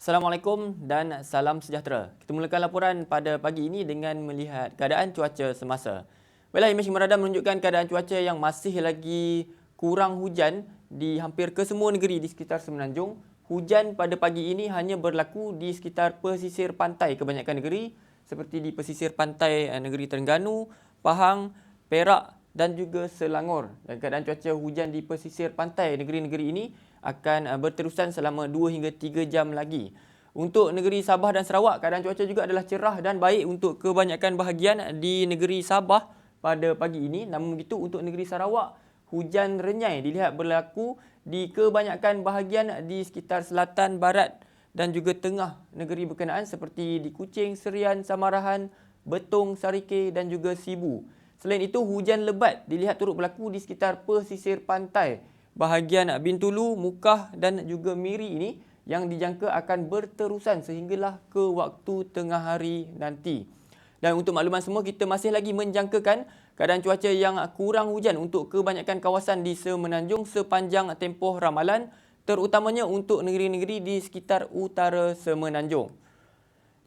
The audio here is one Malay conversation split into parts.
Assalamualaikum dan salam sejahtera. Kita mulakan laporan pada pagi ini dengan melihat keadaan cuaca semasa. Baiklah, imej merada menunjukkan keadaan cuaca yang masih lagi kurang hujan di hampir kesemua negeri di sekitar Semenanjung. Hujan pada pagi ini hanya berlaku di sekitar pesisir pantai kebanyakan negeri seperti di pesisir pantai eh, negeri Terengganu, Pahang, Perak dan juga Selangor. Dan keadaan cuaca hujan di pesisir pantai negeri-negeri ini akan uh, berterusan selama 2 hingga 3 jam lagi. Untuk negeri Sabah dan Sarawak, keadaan cuaca juga adalah cerah dan baik untuk kebanyakan bahagian di negeri Sabah pada pagi ini. Namun begitu untuk negeri Sarawak, hujan renyai dilihat berlaku di kebanyakan bahagian di sekitar selatan, barat dan juga tengah negeri berkenaan seperti di Kuching, Serian, Samarahan, Betong, Sarike dan juga Sibu. Selain itu, hujan lebat dilihat turut berlaku di sekitar pesisir pantai bahagian Bintulu, Mukah dan juga Miri ini yang dijangka akan berterusan sehinggalah ke waktu tengah hari nanti. Dan untuk makluman semua, kita masih lagi menjangkakan keadaan cuaca yang kurang hujan untuk kebanyakan kawasan di Semenanjung sepanjang tempoh ramalan terutamanya untuk negeri-negeri di sekitar utara Semenanjung.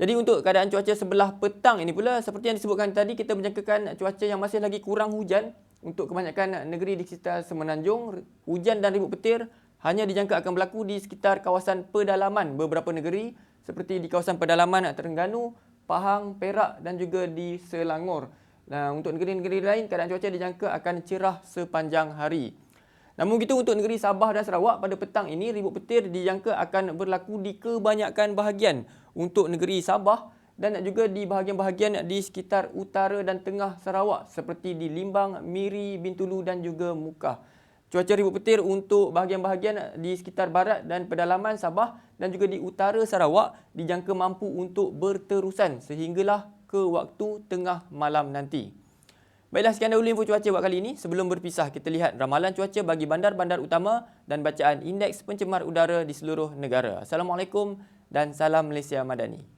Jadi untuk keadaan cuaca sebelah petang ini pula seperti yang disebutkan tadi kita menjangkakan cuaca yang masih lagi kurang hujan untuk kebanyakan negeri di sekitar Semenanjung, hujan dan ribut petir hanya dijangka akan berlaku di sekitar kawasan pedalaman beberapa negeri seperti di kawasan pedalaman Terengganu, Pahang, Perak dan juga di Selangor. Nah, untuk negeri-negeri lain, keadaan cuaca dijangka akan cerah sepanjang hari. Namun begitu untuk negeri Sabah dan Sarawak pada petang ini, ribut petir dijangka akan berlaku di kebanyakan bahagian. Untuk negeri Sabah, dan juga di bahagian-bahagian di sekitar utara dan tengah Sarawak seperti di Limbang, Miri, Bintulu dan juga Mukah. Cuaca ribut petir untuk bahagian-bahagian di sekitar barat dan pedalaman Sabah dan juga di utara Sarawak dijangka mampu untuk berterusan sehinggalah ke waktu tengah malam nanti. Baiklah sekian dahulu info cuaca buat kali ini. Sebelum berpisah kita lihat ramalan cuaca bagi bandar-bandar utama dan bacaan indeks pencemar udara di seluruh negara. Assalamualaikum dan salam Malaysia Madani.